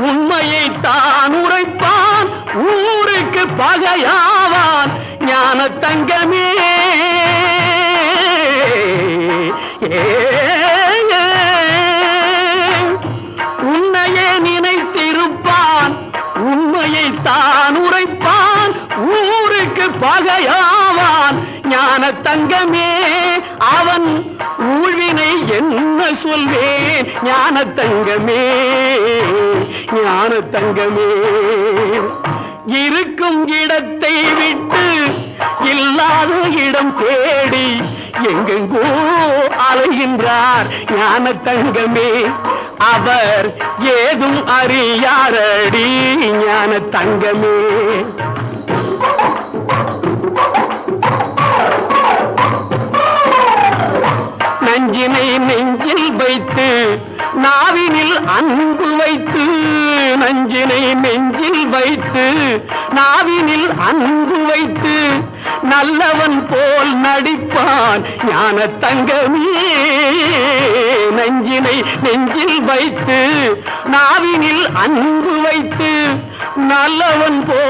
உண்மையை தான் உரைப்பான் ஊருக்கு பகையாவான் ஞான தங்கமே உன்னையே நினைத்திருப்பான் உண்மையை தான் உரைப்பான் ஊருக்கு பகையாவான் ஞான தங்கமே அவன் ஊழ்வினை என்ன சொல்வேன் ஞான தங்கமே ஞான தங்கமே. இருக்கும் இடத்தை விட்டு இல்லாத இடம் தேடி எங்கெங்கோ அலைகின்றார் ஞான தங்கமே. அவர் ஏதும் அறியாரடி ஞான தங்கமே. நஞ்சினை நாவினில் அன்பு வைத்து நஞ்சினை நெஞ்சில் வைத்து நாவினில் அன்பு வைத்து நல்லவன் போல் நடிப்பான் ஞான தங்கமே. நஞ்சினை நெஞ்சில் வைத்து நாவினில் அன்பு வைத்து நல்லவன் போல்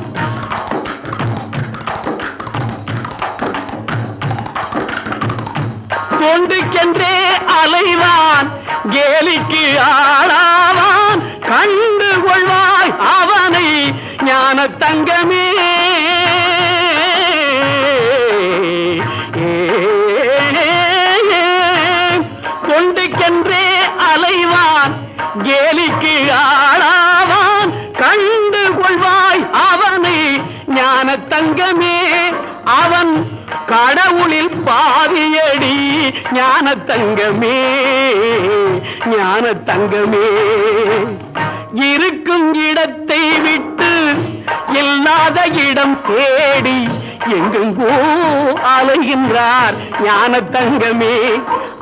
கொண்டுக்கென்றே அலைவான் கேலிக்கு ஆளாவான். கண்டு கொள்வாய் அவனை ஞான தங்கமே கொண்டுக்கென்றே அலைவான் கேலிக்கு ஆளாவான். கண்டு கொள்வாய் அவனை ஞான தங்கமே அவன் கடவுளில் பாதியடி ஞான தங்கமே ஞான தங்கமே இருக்கும் இடத்தை விட்டு இல்லாத இடம் தேடி எங்கெங்கோ அலைகின்றார் ஞான தங்கமே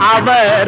அவர்